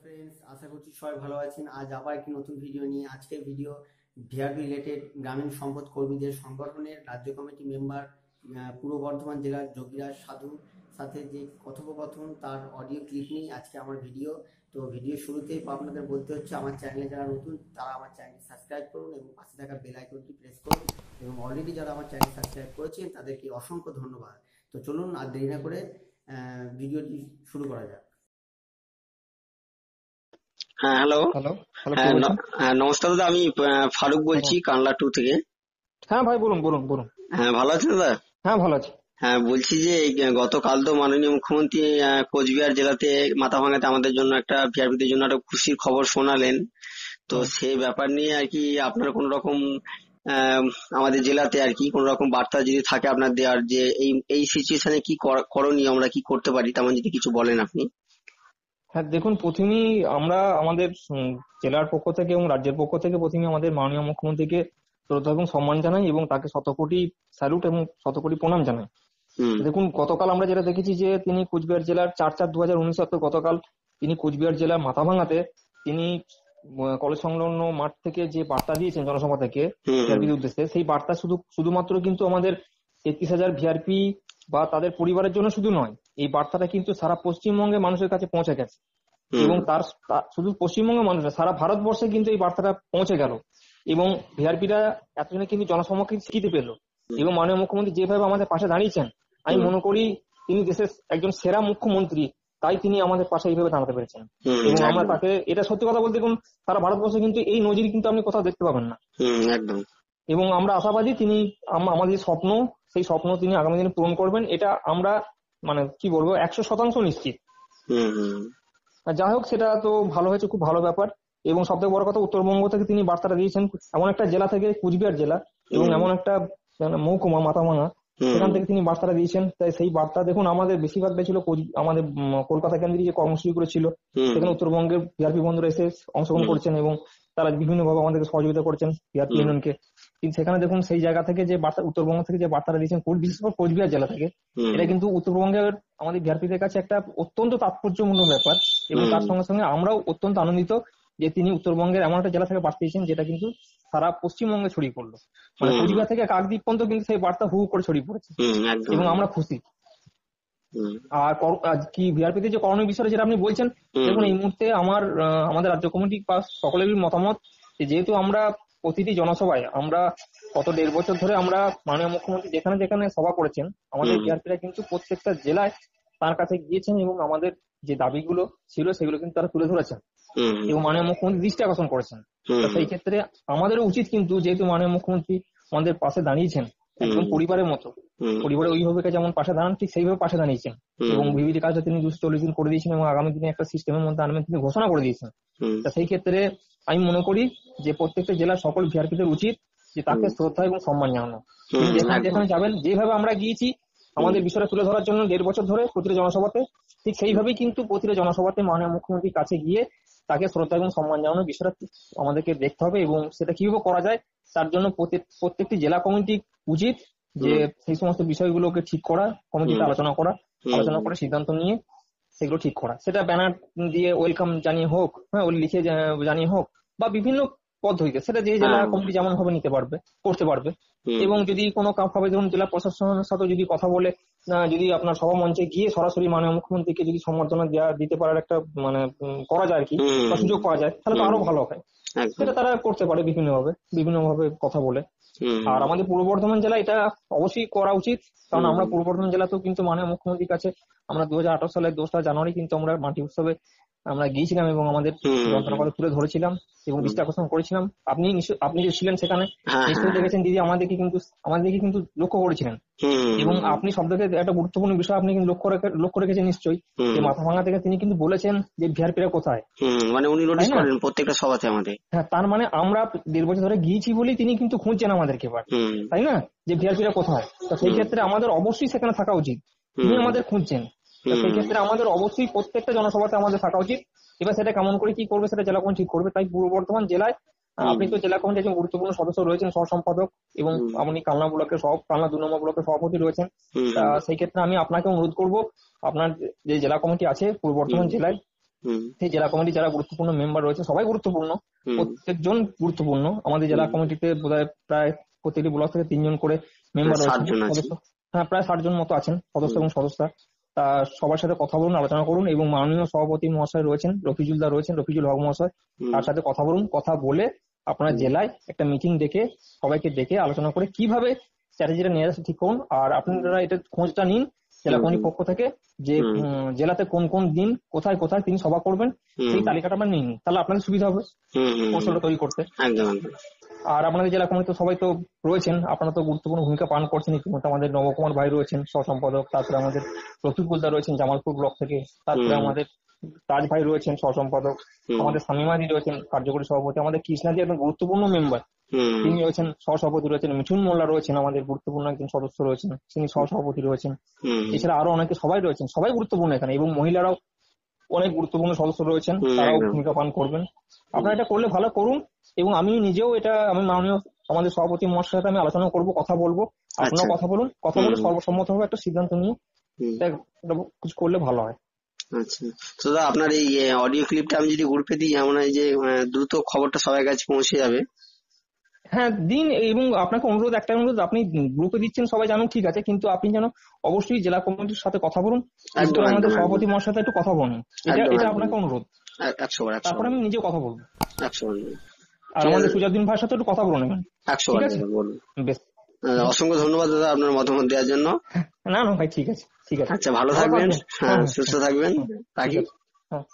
Friends আশা করছি সবাই ভালো আছেন। আজ আবার একটি নতুন ভিডিও নিয়ে আজকের ভিডিও ভিআরপি রিলেটেড গ্রামীণ সম্পদ কর্মীদের সংগঠনের রাজ্য কমিটি মেম্বার পূর্ব বর্ধমান জেলার যোগীরাজ সাধু সাথে যে কথোপকথন তার অডিও ক্লিপ নিয়ে আজকে আমার ভিডিও তো ভিডিও শুরুতেই আপনাদের বলতে হচ্ছে, আমার চ্যানেলে যারা নতুন, তারা আমার চ্যানেলটি সাবস্ক্রাইব করুন এবং পাশে থাকা বেল আইকনটি প্রেস করুন এবং অলরেডি যারা আমার চ্যানেল সাবস্ক্রাইব করেছেন, তাদেরকে অসংখ্য ধন্যবাদ। তো চলুন আর দেরি না করে ভিডিওটি শুরু করা যাক। হ্যাঁ হ্যালো হ্যাঁ হ্যাঁ, নমস্কার দাদা আমি ফারুক বলছি কানলা টু থেকে। হ্যাঁ ভাই বলুন বলুন বলুন। হ্যাঁ ভালো আছেন দাদা? হ্যাঁ ভালো আছি। হ্যাঁ বলছি যে গতকাল তো মাননীয় মুখ্যমন্ত্রী কোচবিহার জেলাতে মাথাভাঙাতে আমাদের জন্য একটা ভিআরপিদের জন্য একটা খুশির খবর শোনালেন। তো। সেই ব্যাপার নিয়ে আর কি আপনার কোন রকম আমাদের জেলাতে আর কি কোন রকম বার্তা যদি থাকে আপনার দেওয়ার যে এই এই সিচুয়েশনে কি কর- করণীয় আমরা কি করতে পারি তেমন যদি কিছু বলেন আপনি। হ্যাঁ দেখুন প্রথমেই আমরা আমাদের জেলার পক্ষ থেকে এবং রাজ্যের পক্ষ থেকে প্রথমে আমাদের মাননীয় মুখ্যমন্ত্রীকে শ্রদ্ধা এবং সম্মান জানাই এবং তাকে শতকোটি স্যালুট এবং শতকোটি প্রণাম জানাই। দেখুন গতকাল আমরা যেটা দেখেছি যে তিনি কুচবিহার জেলার চার চার দু হাজার উনিশ গতকাল তিনি কুচবিহার জেলার মাথাভাঙাতে তিনি কলেজ সংলগ্ন মাঠ থেকে যে বার্তা দিয়েছেন জনসভা থেকে ভিআরপির উদ্দেশ্যে সেই বার্তা শুধু শুধুমাত্র কিন্তু আমাদের তেত্রিশ হাজার ভিআরপি বা তাদের পরিবারের জন্য শুধু নয় এই বার্তাটা কিন্তু সারা পশ্চিমবঙ্গের মানুষের কাছে পৌঁছে গেছে। এবং তার শুধু পশ্চিমবঙ্গের মানুষ না, সারা ভারতবর্ষে কিন্তু এই বার্তাটা পৌঁছে গেল। এবং ভিআরপিরা এতজনে কিন্তু জনসমক্ষে স্বীকৃতি পেল। এবং মাননীয় মুখ্যমন্ত্রী যেভাবে আমাদের পাশে দাঁড়িয়েছেন আমি মনে করি তিনি দেশের একজন সেরা মুখ্যমন্ত্রী তাই তিনি আমাদের পাশে এইভাবে দাঁড়াতে পেরেছেন। এবং আমরা। তাকে এটা সত্যি কথা বলতে দেখুন সারা ভারতবর্ষে কিন্তু এই নজির কিন্তু আপনি কোথাও দেখতে পাবেন না। একদম। এবং আমরা আশাবাদী তিনি আম- আমাদের স্বপ্ন সেই স্বপ্ন তিনি আগামী দিনে পূরণ করবেন এটা আমরা মানে কি বলব একশো শতাংশ নিশ্চিত। যাই হোক সেটা তো ভালো হয়েছে খুব ভালো ব্যাপার। এবং সবথেকে বড় কথা উত্তরবঙ্গ থেকে তিনি বার্তাটা দিয়েছেন এমন একটা জেলা থেকে কুচবিহার জেলা এবং এমন একটা মানে মহকুমা হুম। সেখান থেকে তিনি বার্তাটা দিয়েছেন। তাই সেই বার্তা দেখুন আমাদের বেশিরভাগটা ছিল আমাদের কলকাতা কেন্দ্রিক যে কর্মসূচিগুলো ছিল সেখানে উত্তরবঙ্গের বিআরপি বন্ধুরা এসে অংশগ্রহণ। করছেন এবং তারা বিভিন্ন ভাবে আমাদেরকে সহযোগিতা করছেন বিআরপি ইউনিয়নকে। কিন্তু সেখানে দেখুন সেই জায়গা থেকে যে বার্তা উত্তরবঙ্গ থেকে যে বার্তাটা দিয়েছেন বিশেষ করে কোচবিহার জেলা থেকে এটা কিন্তু উত্তরবঙ্গের আমাদের বিআরপিদের কাছে একটা অত্যন্ত তাৎপর্যপূর্ণ ব্যাপার এবং তার সঙ্গে সঙ্গে আমরাও অত্যন্ত আনন্দিত যে তিনি উত্তরবঙ্গের এমন একটা জেলা থেকে বার্তা দিয়েছেন যেটা কিন্তু সারা পশ্চিমবঙ্গে ছড়িয়ে পড়ল। মানে কোচবিহার থেকে কাকদ্বীপ পর্যন্ত কিন্তু সেই বার্তা হু হু করে ছড়িয়ে পড়েছে। এবং আমরা খুশি। আর কি ভিআরপিতে যে করণীয় বিষয়ে যেটা আপনি বলছেন দেখুন এই মুহূর্তে আমার আমাদের রাজ্য কমিটি বা সকলেরই মতামত যেহেতু আমরা প্রতিটি জনসভায় আমরা গত দেড় বছর ধরে আমরা মাননীয় মুখ্যমন্ত্রী যেখানে যেখানে সভা করেছেন আমাদের হুম। ভিআরপিরা কিন্তু প্রত্যেকটা জেলায় তার কাছে গিয়েছেন এবং আমাদের যে দাবিগুলো ছিল সেগুলো কিন্তু তারা তুলে ধরেছেন এবং মাননীয় মুখ্যমন্ত্রী দৃষ্টি আকর্ষণ করেছেন। তো সেই ক্ষেত্রে আমাদেরও উচিত কিন্তু যেহেতু মাননীয় মুখ্যমন্ত্রী আমাদের পাশে দাঁড়িয়েছেন একদম পরিবারের মতো পরিবারের অভিভাবককে যেমন পাশে দাঁড়ান ঠিক সেইভাবে পাশে দাঁড়িয়েছেন এবং ভিভিডি কাজটা তিনি দুশো চল্লিশ দিন করে দিয়েছেন এবং আগামী দিনে একটা সিস্টেমের মধ্যে আনবেন তিনি ঘোষণা করে দিয়েছেন। তা সেই ক্ষেত্রে আমি মনে করি যে প্রত্যেকটা জেলার সকল ভিআরপিদের উচিত যে তাকে শ্রদ্ধা এবং সম্মান জানানো। যেখানে যেখানে যাবেন যেভাবে আমরা গিয়েছি আমাদের বিষয়টা তুলে ধরার জন্য দেড় বছর ধরে প্রতিটা জনসভাতে ঠিক সেইভাবেই কিন্তু প্রতিটা জনসভাতে মাননীয় মুখ্যমন্ত্রীর কাছে গিয়ে তাকে শ্রদ্ধা এবং সম্মান জানানোর বিষয়টা আমাদেরকে দেখতে হবে এবং সেটা কীভাবে করা যায় তার জন্য প্রত্যেক- প্রত্যেকটি জেলা কমিটি উচিত যে সেই সমস্ত বিষয়গুলোকে ঠিক করা কমিটিতে আলোচনা করা আলোচনা করে সিদ্ধান্ত নিয়ে সেগুলো ঠিক করা। সেটা ব্যানার দিয়ে ওয়েলকাম জানিয়ে হোক হ্যাঁ ওই লিখে জানিয়ে হোক বা বিভিন্ন পদ্ধতিতে সেটা যে জেলা। কমিটি যেমন ভাবে নিতে পারবে করতে পারবে। এবং যদি কোনো ভাবে ধরুন জেলা প্রশাসনের সাথে যদি কথা বলে যদি আপনার সভা মঞ্চে গিয়ে সরাসরি মাননীয় মুখ্যমন্ত্রীকে যদি সম্বর্ধনা দেওয়া দিতে পারার একটা মানে করা যায় আর কি বা সুযোগ পাওয়া যায় তাহলে তো আরও ভালো হয়। সেটা তারা করতে পারে বিভিন্ন ভাবে বিভিন্ন ভাবে কথা বলে। আর আমাদের পূর্ব বর্ধমান জেলা এটা অবশ্যই করা উচিত কারণ আমরা পূর্ব বর্ধমান জেলাতেও কিন্তু মাননীয় মুখ্যমন্ত্রীর কাছে আমরা দু হাজার আঠারো সালের দোসরা জানুয়ারি কিন্তু আমরা মাটি উৎসবে আমরা গিয়েছিলাম এবং আমাদের হুম। যন্ত্রণা কথা তুলে ধরেছিলাম এবং দৃষ্টি আকর্ষণ করেছিলাম। আপনি আপনি যে ছিলেন সেখানে হ্যাঁ, নিশ্চয়ই হ্যাঁ। দেখেছেন দিদি আমাদেরকে কিন্তু আমাদেরকে কিন্তু লক্ষ্য করেছিলেন। এবং আপনি সব থেকে একটা গুরুত্বপূর্ণ বিষয় আপনি কিন্তু লক্ষ্য রেখে লক্ষ্য রেখেছেন নিশ্চয়ই যে মাথা ভাঙা থেকে তিনি কিন্তু বলেছেন যে ভিআরপিরা কোথায়। মানে উনি নোটিস করেন প্রত্যেকটা সভাতে আমাদের। হ্যাঁ তার মানে আমরা দেড় বছর ধরে গিয়েছি বলেই তিনি কিন্তু খুঁজছেন আমাদেরকে এবার। তাই না? যে ভিআরপিরা কোথায়? তো সেই ক্ষেত্রে আমাদের অবশ্যই সেখানে থাকা উচিত। তিনি আমাদের খুঁজছেন। তো সেই ক্ষেত্রে আমাদের অবশ্যই প্রত্যেকটা জনসভাতে আমাদের থাকা উচিত। এবার সেটা কেমন করে কি করবে সেটা জেলা কমিটি ঠিক করবে। তাই পূর্ব বর্ধমান জেলায় আপনি তো জেলা কমিটির একজন গুরুত্বপূর্ণ সদস্য রয়েছেন সহ সম্পাদক এবং আপনি কালনা ব্লকের সহ কালনা দু নম্বর ব্লকের সভাপতি রয়েছেন। সেই ক্ষেত্রে আমি আপনাকে অনুরোধ করব আপনার যে জেলা কমিটি আছে পূর্ব বর্ধমান জেলায় সেই জেলা কমিটি যারা গুরুত্বপূর্ণ মেম্বার রয়েছে সবাই গুরুত্বপূর্ণ। প্রত্যেকজন গুরুত্বপূর্ণ। আমাদের জেলা। কমিটিতে বোধহয় প্রায় প্রতিটি ব্লক থেকে তিনজন করে মেম্বার প্রায় রয়েছেন। 60 জন আছেন। সদস্য হ্যাঁ প্রায় ষাট জন মতো আছেন সদস্য এবং সদস্যা তা সবার সাথে কথা বলুন আলোচনা করুন এবং মাননীয় সভাপতি মহাশয় রয়েছেন রফিজুল দা রয়েছেন রফিজুল হক মহাশয়। তার সাথে কথা বলুন কথা বলে আপনার জেলায় একটা মিটিং ডেকে সবাইকে ডেকে আলোচনা করে কীভাবে স্ট্র্যাটেজিটা নিয়ে আসা ঠিক করুন। আর আপনারা এটা খোঁজটা নিন জেলা। কমিটির পক্ষ থেকে যে জেলাতে কোন কোন দিন কোথায় কোথায় তিনি সভা করবেন সেই তালিকাটা আমরা নিন তাহলে আপনাদের সুবিধা হবে। কৌশলটা তৈরি করতে। একদম। আর আপনাদের জেলা কমিটি সবাই তো রয়েছেন আপনারা তো গুরুত্বপূর্ণ ভূমিকা পালন করছেন ইতিমধ্যে আমাদের নবকুমার ভাই রয়েছেন সহসম্পাদক তারপরে আমাদের রফিকুল দা রয়েছেন জামালপুর ব্লক থেকে। তারপরে আমাদের তাজ ভাই রয়েছেন সহসম্পাদক আমাদের শামিমাদি রয়েছেন কার্যকরী সভাপতি। আমাদের কৃষ্ণাদি একজন গুরুত্বপূর্ণ মেম্বার। তিনি রয়েছেন সহসভাপতি রয়েছেন মিঠুন মোল্লা রয়েছেন আমাদের গুরুত্বপূর্ণ একজন সদস্য রয়েছেন। তিনি সহসভাপতি রয়েছেন। এছাড়া আরও অনেকে সবাই রয়েছেন সবাই গুরুত্বপূর্ণ এখানে। এবং মহিলারাও অনেক গুরুত্বপূর্ণ সদস্য রয়েছেন তারাও ভূমিকা পালন করবেন। আপনারা এটা করলে ভালো করুন এবং আমি নিজেও এটা আমি মাননীয় আমাদের সভাপতি মহাশয়ের সাথে আমি আলোচনা করব কথা বলব আপনারাও আচ্ছা। কথা বলুন কথা বলে। সর্বসম্মতভাবে একটা সিদ্ধান্ত নিয়ে কিছু করলে ভালো হয়। আচ্ছা। তো আপনার এই অডিও ক্লিপটা আমি যদি গ্রুপে দিই এমন হয় যে দ্রুত খবরটা সবার কাছে পৌঁছে যাবে। হ্যাঁ দিন এবং আপনাকে অনুরোধ একটা অনুরোধ আপনি গ্রুপে দিচ্ছেন সবাই জানুন ঠিক আছে কিন্তু আপনি যেন অবশ্যই জেলা কমিটির সাথে কথা বলুন আমাদের সভাপতি মহার সাথে একটু কথা বলুন। এটা এটা আপনাকে অনুরোধ। তারপরে আমি নিজে কথা বলব। আর আমাদের আছে। সুজাউদ্দিন ভাইয়ের সাথে একটু কথা বলুন একশো ঠিক আছে। বেশ। অসংখ্য ধন্যবাদ দাদা আপনার মতামত দেওয়ার জন্য। না না ভাই ঠিক আছে ঠিক আছে। আচ্ছা ভালো থাকবেন। হ্যাঁ হ্যাঁ, সুস্থ থাকবেন। ঠিক রাখি হ্যাঁ।